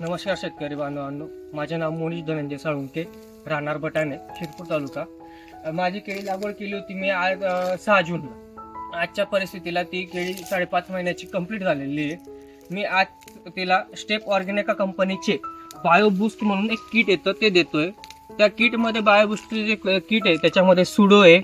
नमस्कार शेतकरी बांधवांनो. माझे नाव मोनिश धनंजय साळुंके राहणार बटाणे शिरपूर तालुका. माझी केळी लागवड केली होती मी आज सहा जूनला. आजच्या परिस्थितीला ती केळी साडेपाच महिन्याची कंप्लीट झालेली आहे. मी आज तिला स्टेप ऑर्गॅनिका कंपनीचे बायोबूस्ट म्हणून एक किट येतं ते देतोय. त्या किटमध्ये बायोबूस्टचे जे किट आहे त्याच्यामध्ये सुडो आहे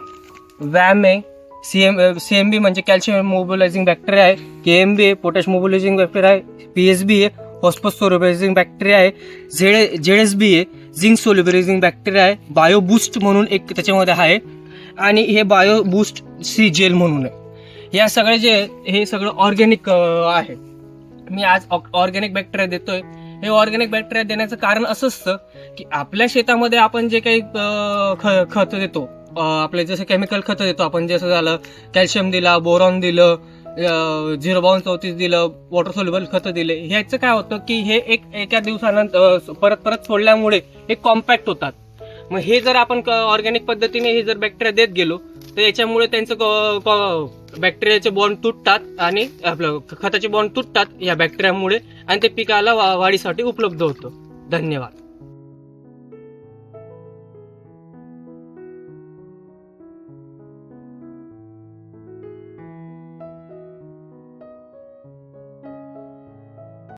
वॅम आहे C M C M B म्हणजे कॅल्शियम मोबिलायझिंग बॅक्टेरिया आहे के एम बी आहे पोटॅश मोबिलायझिंग बॅक्टेरिया आहे पी एस बी आहे फॉस्फस सोलिबरायझिंग बॅक्टेरिया आहे. झेड झेड एस बी आहे झिंक सोलिबरायझिंग बॅक्टेरिया आहे. बायो बूस्ट म्हणून एक त्याच्यामध्ये आहे. आणि हे बायो बूस्ट सी जेल म्हणून आहे. या सगळे जे हे सगळं ऑर्गॅनिक आहे. मी आज ऑर्गॅनिक बॅक्टेरिया देतोय. हे ऑर्गॅनिक बॅक्टेरिया देण्याचं कारण असं असतं की आपल्या शेतामध्ये आपण जे काही ख- खत देतो आपले जसे केमिकल खत देतो आपण जसं झालं कॅल्शियम दिला बोरॉन दिलं झिरो बावन चौतीस दिलं वॉटर सोल्युबल खतं दिले. ह्याचं काय होतं की हे एक एका दिवसानंतर परत परत सोडल्यामुळे हे कॉम्पॅक्ट होतात. मग हे जर आपण ऑर्गॅनिक पद्धतीने हे जर बॅक्टेरिया देत गेलो तर याच्यामुळे त्यांचं बॅक्टेरियाचे बॉन्ड तुटतात आणि आपलं खताचे बॉन्ड तुटतात या बॅक्टेरियामुळे आणि ते पिकाला वा- वाढीसाठी उपलब्ध होतं. धन्यवाद.